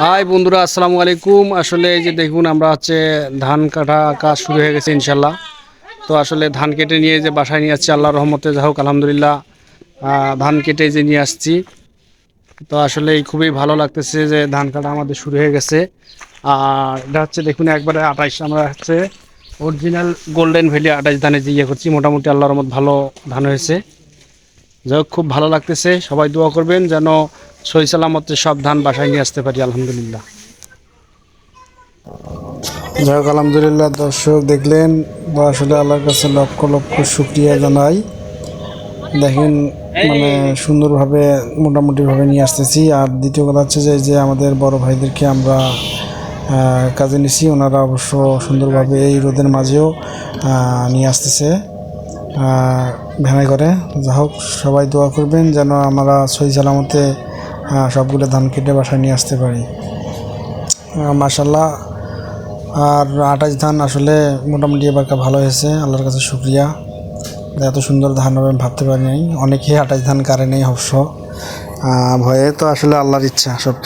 High বন্ধুরা, আসসালামু আলাইকুম। আসলে এই যে দেখুন, আমরা হচ্ছে ধান কাটা কাজ শুরু হয়ে গেছে ইনশাল্লাহ। তো আসলে ধান কেটে নিয়ে যে বাসায় নিয়ে আসছি আল্লাহ রহমতে যা হোক, আলহামদুলিল্লাহ ধান কেটে যে নিয়ে আসছি। তো আসলে খুবই ভালো লাগতেছে যে ধান কাটা আমাদের শুরু হয়ে গেছে। আর এটা হচ্ছে দেখুন, একবারে আঠাইশ, আমরা হচ্ছে অরিজিনাল গোল্ডেন ভ্যালি আঠাইশ ধানে যে ইয়ে করছি, মোটামুটি আল্লাহর রহমত ভালো ধান হয়েছে। যাই হোক, খুব ভালো লাগতেছে। সবাই দোয়া করবেন যেন সহি সালামতে সব ধান বাসায় নিয়ে আসতে পারি, আলহামদুলিল্লাহ। যাই হোক, আলহামদুলিল্লাহ, দর্শক দেখলেন বা আসলে আল্লাহর কাছে লক্ষ লক্ষ শুক্রিয়া জানাই। দেখেন মানে সুন্দরভাবে, মোটামুটিভাবে নিয়ে আসতেছি। আর দ্বিতীয় কথা হচ্ছে যে যে আমাদের বড় ভাইদেরকে আমরা কাজে নিছি, ওনারা অবশ্য সুন্দরভাবে এই রোদের মাঝেও নিয়ে আসতেছে। ভ্যানে করে, যা হোক, সবাই দোয়া করবেন যেন আমরা সই সালামতে সবগুলো ধান কেটে বাসায় নিয়ে আসতে পারি। মাসাল্লাহ আর আঠাশ ধান আসলে মোটামুটি এবারকা ভালো হয়েছে, আল্লাহর কাছে শুক্রিয়া। এত সুন্দর ধান হবে, আমি ভাবতে পারি নাই। অনেকেই আঠাশ ধান কারে নেই অবশ্য। ভয়ে তো আসলে আল্লাহর ইচ্ছা, সব